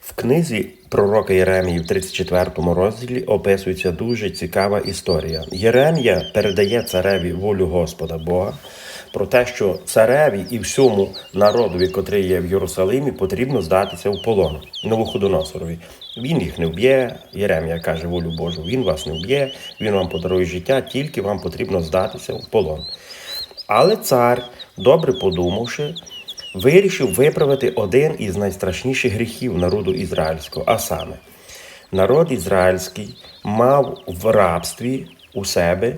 В книзі пророка Єремії в 34 розділі описується дуже цікава історія. Єремія передає цареві волю Господа Бога про те, що цареві і всьому народові, котрий є в Єрусалимі, потрібно здатися в полон Новоходоносорові. Він їх не вб'є. Єремія каже волю Божу. Він вас не вб'є, він вам подарує життя, тільки вам потрібно здатися в полон. Але цар, добре подумавши, вирішив виправити один із найстрашніших гріхів народу ізраїльського, а саме, народ ізраїльський мав в рабстві у себе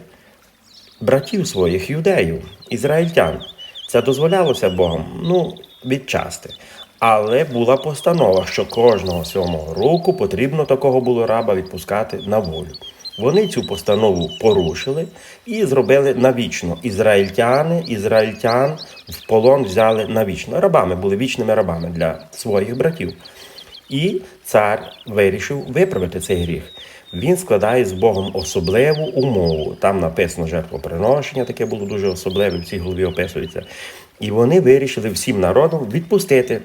братів своїх юдеїв, ізраїльтян. Це дозволялося Богом, ну, відчасти. Але була постанова, що кожного сьомого року потрібно такого було раба відпускати на волю. Вони цю постанову порушили і зробили навічно. Ізраїльтяни, ізраїльтян в полон взяли навічно. Рабами були вічними рабами для своїх братів. І цар вирішив виправити цей гріх. Він складає з Богом особливу умову. Там написано жертвоприношення, таке було дуже особливе, в цій голові описується. І вони вирішили всім народом відпустити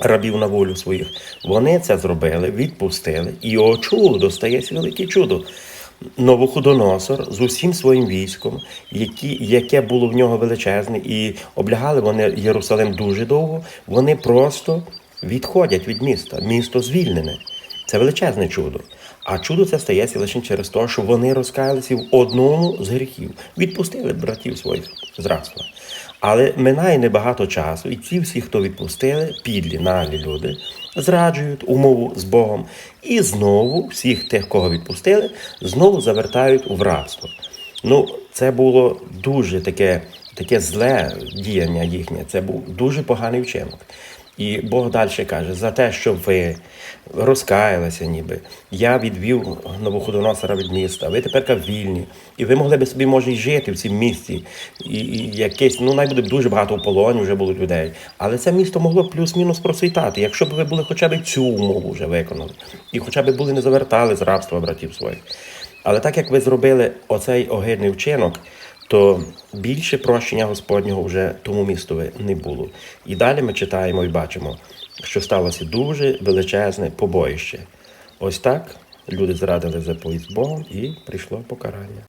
рабів на волю своїх. Вони це зробили, відпустили, і о чудо стається велике чудо. Новоходоносор з усім своїм військом, які, яке було в нього величезне, і облягали вони Єрусалим дуже довго. Вони просто відходять від міста. Місто звільнене. Це величезне чудо. А чудо це стається лише через те, що вони розкаялися в одному з гріхів, відпустили братів своїх з рабства. Але минає небагато часу, і ці всі, хто відпустили, підлі, наглі люди, зраджують умову з Богом. І знову всіх тих, кого відпустили, знову завертають у рабство. Ну, це було дуже таке, таке зле діяння їхнє. Це був дуже поганий вчинок. І Бог далі каже, за те, що ви розкаялися, ніби я відвів новоходоносора від міста, ви тепер вільні, і ви могли би собі, може, й жити в цім місті. І, і якесь, ну, най буде дуже багато в полоні вже було людей. Але це місто могло плюс-мінус процвітати, якщо б ви були хоча б цю умову вже виконали, і хоча б були не завертали з рабства братів своїх. Але так як ви зробили оцей огидний вчинок, то більше прощення Господнього вже тому містові не було. І далі ми читаємо і бачимо, що сталося дуже величезне побоїще. Ось так люди зрадили заповідь з Богом і прийшло покарання.